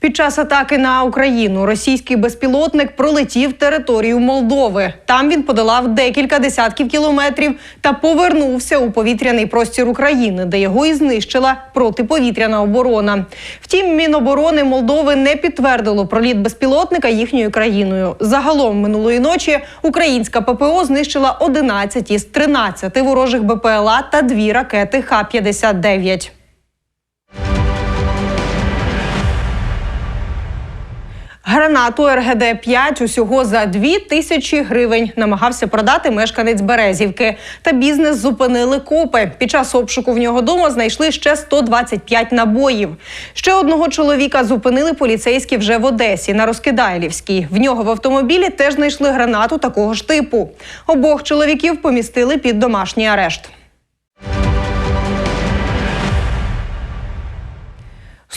Під час атаки на Україну російський безпілотник пролетів територію Молдови. Там він подолав декілька десятків кілометрів та повернувся у повітряний простір України, де його і знищила протиповітряна оборона. Втім, Міноборони Молдови не підтвердило проліт безпілотника їхньою країною. Загалом минулої ночі українська ППО знищила 11 із 13 ворожих БПЛА та дві ракети Х-59. Гранату РГД-5 усього за 2 тисячі гривень намагався продати мешканець Березівки. Та бізнес зупинили копи. Під час обшуку в нього дома знайшли ще 125 набоїв. Ще одного чоловіка зупинили поліцейські вже в Одесі на Розкидайлівській. В нього в автомобілі теж знайшли гранату такого ж типу. Обох чоловіків помістили під домашній арешт.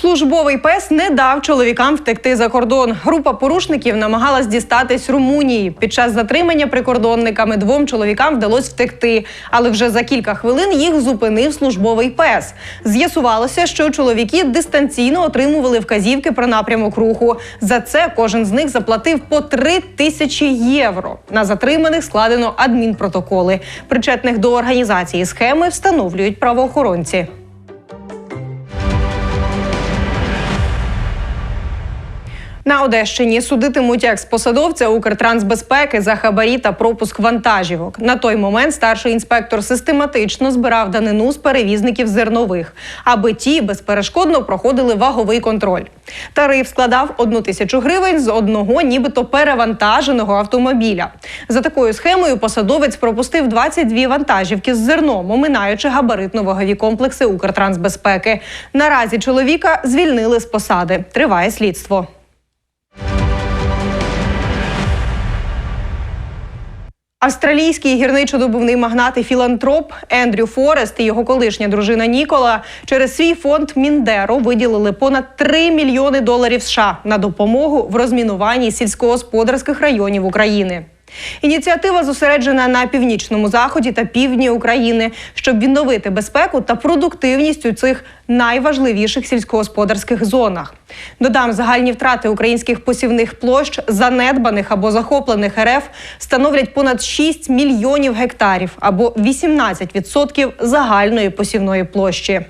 Службовий пес не дав чоловікам втекти за кордон. Група порушників намагалась дістатись Румунії. Під час затримання прикордонниками двом чоловікам вдалося втекти, але вже за кілька хвилин їх зупинив службовий пес. З'ясувалося, що чоловіки дистанційно отримували вказівки про напрямок руху. За це кожен з них заплатив по три тисячі євро. На затриманих складено адмінпротоколи. Причетних до організації схеми встановлюють правоохоронці. На Одещині судитимуть екс-посадовця Укртрансбезпеки за хабарі та пропуск вантажівок. На той момент старший інспектор систематично збирав данину з перевізників зернових, аби ті безперешкодно проходили ваговий контроль. Тариф складав одну тисячу гривень з одного, нібито перевантаженого автомобіля. За такою схемою посадовець пропустив 22 вантажівки з зерном, оминаючи габаритно-вагові комплекси Укртрансбезпеки. Наразі чоловіка звільнили з посади. Триває слідство. Австралійський гірничодобувний магнат і філантроп Ендрю Форест і його колишня дружина Нікола через свій фонд Міндеро виділили понад 3 мільйони доларів США на допомогу в розмінуванні сільськогосподарських районів України. Ініціатива зосереджена на північному заході та півдні України, щоб відновити безпеку та продуктивність у цих найважливіших сільськогосподарських зонах. Додам загальні втрати українських посівних площ, занедбаних або захоплених РФ, становлять понад 6 мільйонів гектарів або 18% загальної посівної площі.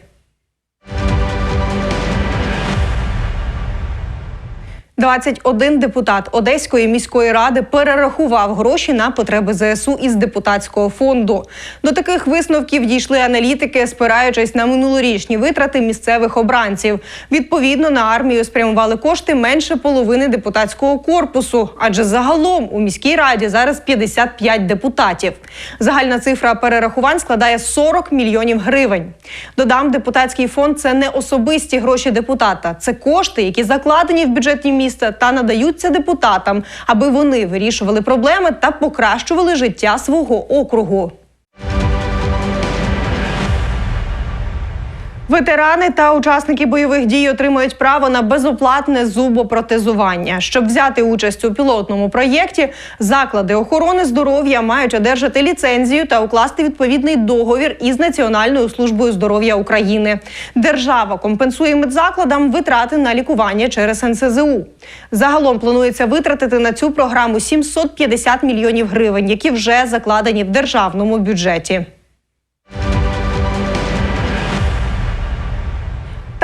Двадцять один депутат Одеської міської ради перерахував гроші на потреби ЗСУ із депутатського фонду. До таких висновків дійшли аналітики, спираючись на минулорічні витрати місцевих обранців. Відповідно, на армію спрямували кошти менше половини депутатського корпусу, адже загалом у міській раді зараз 55 депутатів. Загальна цифра перерахувань складає 40 мільйонів гривень. Додам, депутатський фонд це не особисті гроші депутата, це кошти, які закладені в бюджетні міста та надаються депутатам, аби вони вирішували проблеми та покращували життя свого округу. Ветерани та учасники бойових дій отримують право на безоплатне зубопротезування. Щоб взяти участь у пілотному проєкті, заклади охорони здоров'я мають одержати ліцензію та укласти відповідний договір із Національною службою здоров'я України. Держава компенсує медзакладам витрати на лікування через НСЗУ. Загалом планується витратити на цю програму 750 мільйонів гривень, які вже закладені в державному бюджеті.